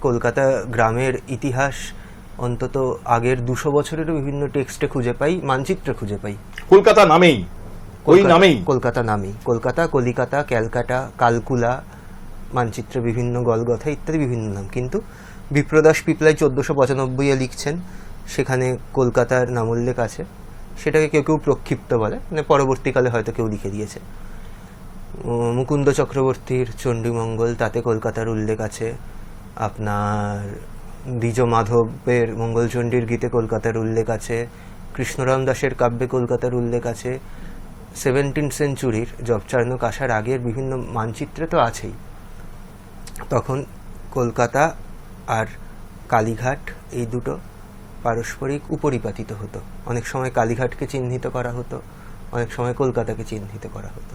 কলকাতা গ্রামের ইতিহাস অন্তত আগের দুশো বছরেরও বিভিন্ন টেক্সটে খুঁজে পাই মানচিত্রে খুঁজে পাই। কলকাতা নামেই ওই নামেই। কলকাতা নামেই। কলকাতা কলিকাতা ক্যালকাটা কালকুলা মানচিত্রে বিভিন্ন গলগথা ইত্যাদি বিভিন্ন নাম। কিন্তু বিপ্রদাস পিপলাই চোদ্দোশো পঁচানব্বইয়ে লিখছেন সেখানে কলকাতার নাম উল্লেখ আছে। সেটাকে কেউ কেউ প্রক্ষিপ্ত বলে মানে পরবর্তীকালে হয়তো কেউ লিখে দিয়েছে। মুকুন্দ চক্রবর্তীর চণ্ডীমঙ্গল তাতে কলকাতার উল্লেখ আছে। আপনার দ্বিজ মাধবের মঙ্গলচণ্ডীর গীতে কলকাতার উল্লেখ আছে, কৃষ্ণরাম দাসের কাব্যে কলকাতার উল্লেখ আছে সেভেন্টিন সেঞ্চুরির জবচার্নক আসার আগের বিভিন্ন মানচিত্রে তো আছেই। তখন কলকাতা আর কালীঘাট এই দুটো পারস্পরিক উপরিপাতিত হতো। অনেক সময় কালীঘাটকে চিহ্নিত করা হতো, অনেক সময় কলকাতাকে চিহ্নিত করা হতো।